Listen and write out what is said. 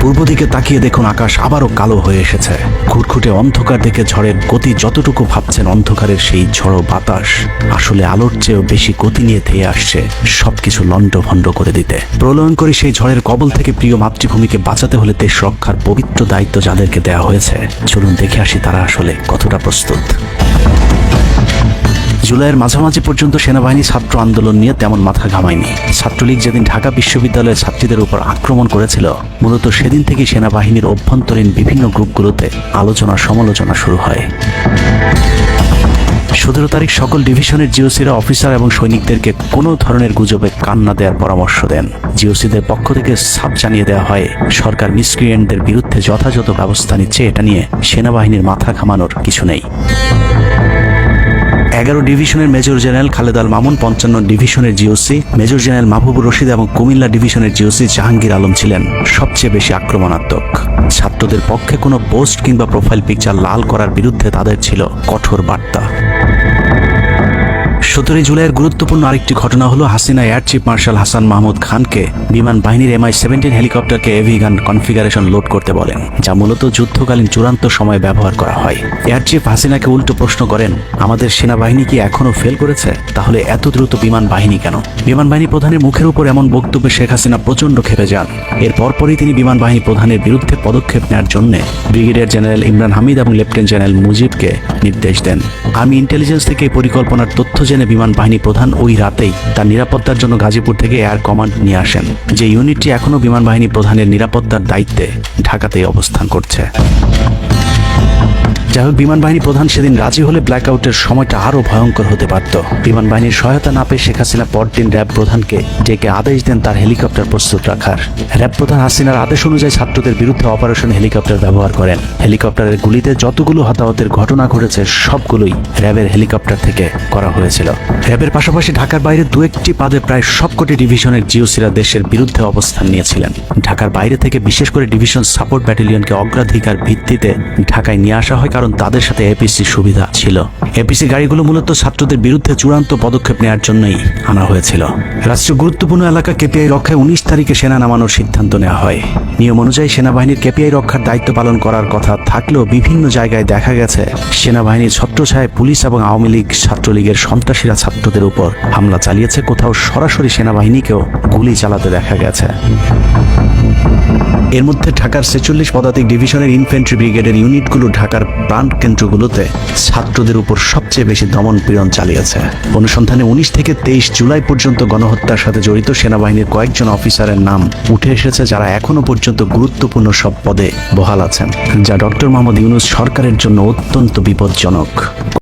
পূর্ব দিকে তাকিয়ে দেখুন আকাশ আবারও কালো হয়ে এসেছে। খুটখুটে অন্ধকার দেখে ঝড়ের গতি যতটুকু ভাবছেন অন্ধকারের সেই ঝড়ো বাতাস, আসলে আলোর চেয়েও বেশি গতি নিয়ে ধেয়ে আসছে সবকিছু লন্ড ভন্ড করে দিতে। প্রলয়ঙ্করী সেই ঝড়ের কবল থেকে প্রিয় মাতৃভূমিকে বাঁচাতে হলে দেশ রক্ষার পবিত্র দায়িত্ব যাদেরকে দেওয়া হয়েছে। চলুন দেখে আসি তারা আসলে কতটা প্রস্তুত। জুলাইয়ের মাঝামাঝি পর্যন্ত সেনাবাহিনী ছাত্র আন্দোলন নিয়ে তেমন মাথা ঘামায়নি। ছাত্রলীগ যেদিন ঢাকা বিশ্ববিদ্যালয়ের ছাত্রীদের উপর আক্রমণ করেছিল, মূলত সেদিন থেকে সেনাবাহিনীর অভ্যন্তরীণ বিভিন্ন গ্রুপগুলোতে আলোচনা সমালোচনা শুরু হয়। সতেরো তারিখ সকল ডিভিশনের জিওসিরা অফিসার এবং সৈনিকদেরকে কোনো ধরনের গুজবে কান না দেওয়ার পরামর্শ দেন। জিওসিদের পক্ষ থেকে সাপ জানিয়ে দেওয়া হয়, সরকার মিসক্রিয়েন্টদের বিরুদ্ধে যথাযথ ব্যবস্থা নিচ্ছে, এটা নিয়ে সেনাবাহিনীর মাথা ঘামানোর কিছু নেই। এগারো ডিভিশনের মেজর জেনারেল খালেদ আল মামুন, পঞ্চান্ন ডিভিশনের GOC major general Mahbubur Rashid এবং কুমিল্লা ডিভিশনের জিওসি জাহাঙ্গীর আলম ছিলেন সবচেয়ে বেশি আক্রমণাত্মক। ছাত্রদের পক্ষে কোনো পোস্ট কিংবা প্রোফাইল পিকচার লাল করার বিরুদ্ধে তাদের ছিল কঠোর বার্তা। সতেরোই জুলাইয়ের গুরুত্বপূর্ণ আরেকটি ঘটনা হলো Hasina air chief marshal Hasan Mahmud খানকে বিমান বাহিনীর এমআই সেভেন্টিন হেলিকপ্টারকে এভি গান কনফিগারেশন লোড করতে বলেন, যা মূলত যুদ্ধকালীন চূড়ান্ত সময় ব্যবহার করা হয়। এয়ার চিফ হাসিনাকে উল্টো প্রশ্ন করেন, আমাদের সেনাবাহিনী কি এখনও ফেল করেছে? তাহলে এত দ্রুত বিমান বাহিনী কেন? বিমান বাহিনী প্রধানের মুখের উপর এমন বক্তব্যে শেখ হাসিনা প্রচণ্ড খেপে যান। এর পরপরই তিনি বিমান বাহিনী প্রধানের বিরুদ্ধে পদক্ষেপ নেওয়ার জন্য ব্রিগেডিয়ার জেনারেল ইমরান হামিদ এবং লেফটেন্যান্ট জেনারেল মুজিবকে নির্দেশ দেন। আমি ইন্টেলিজেন্স থেকে পরিকল্পনার তথ্য জেনে বিমান বাহিনী প্রধান ওই রাতেই তার নিরাপত্তার জন্য গাজীপুর থেকে এয়ার কমান্ড নিয়ে আসেন, যে ইউনিটটি এখনও বিমান বাহিনী প্রধানের নিরাপত্তার দায়িত্বে ঢাকাতেই অবস্থান করছে। যাই হোক বিমান বাহিনী প্রধান সেদিন রাজি হলে ব্ল্যাকআউটের সময়টা আরও ভয়ঙ্কর হতে পারত। বিমান বাহিনীর সহায়তা না পেয়ে শেখ হাসিনা পরদিন র্যাব প্রধানকে ডেকে আদেশ দেন তার হেলিকপ্টার প্রস্তুত রাখার। র্যাব প্রধান হাসিনার আদেশ অনুযায়ী ছাত্রদের বিরুদ্ধে অপারেশন হেলিকপ্টার ব্যবহার করেন। হেলিকপ্টারের গুলিতে যতগুলো হতাহতের ঘটনা ঘটেছে, সবগুলোই র্যাবের হেলিকপ্টার থেকে করা হয়েছিল। র্যাবের পাশাপাশি ঢাকার বাইরে দু একটি পাদে প্রায় সবকটি ডিভিশনের জিওসিরা দেশের বিরুদ্ধে অবস্থান নিয়েছিলেন। ঢাকার বাইরে থেকে বিশেষ করে ডিভিশন সাপোর্ট ব্যাটালিয়নকে অগ্রাধিকার ভিত্তিতে ঢাকায় নিয়ে আসা হয়, কারণ তাদের সাথে এপিসি সুবিধা ছিল। এপিসি গাড়িগুলো মূলত ছাত্রদের বিরুদ্ধে চূড়ান্ত পদক্ষেপ নেওয়ার জন্যই আনা হয়েছিল। রাষ্ট্রীয় গুরুত্বপূর্ণ এলাকা কেপিআই রক্ষায় উনিশ তারিখে সেনা নামানোর সিদ্ধান্ত নেওয়া হয়। নিয়ম অনুযায়ী সেনাবাহিনীর কেপিআই রক্ষার দায়িত্ব পালন করার কথা থাকলেও বিভিন্ন জায়গায় দেখা গেছে, সেনাবাহিনীর ছত্রছায়ায় পুলিশ এবং আওয়ামী লীগ ছাত্রলীগের সন্ত্রাসীরা ছাত্রদের উপর হামলা চালিয়েছে। কোথাও সরাসরি সেনাবাহিনীকেও গুলি চালাতে দেখা গেছে। এর মধ্যে ঢাকার ছেচল্লিশ পদাতিক ডিভিশনের ইনফেন্ট্রি ব্রিগেডের ইউনিটগুলো ঢাকার প্রাণ কেন্দ্রগুলোতে ছাত্রদের উপর সবচেয়ে বেশি দমন পীড়ন চালিয়েছে। অনুসন্ধানে উনিশ থেকে তেইশ জুলাই পর্যন্ত গণহত্যার সাথে জড়িত সেনাবাহিনীর কয়েকজন অফিসারের নাম উঠে এসেছে যারা এখনও পর্যন্ত গুরুত্বপূর্ণ সব পদে বহাল আছেন, যা ডক্টর মোহাম্মদ ইউনুস সরকারের জন্য অত্যন্ত বিপজ্জনক।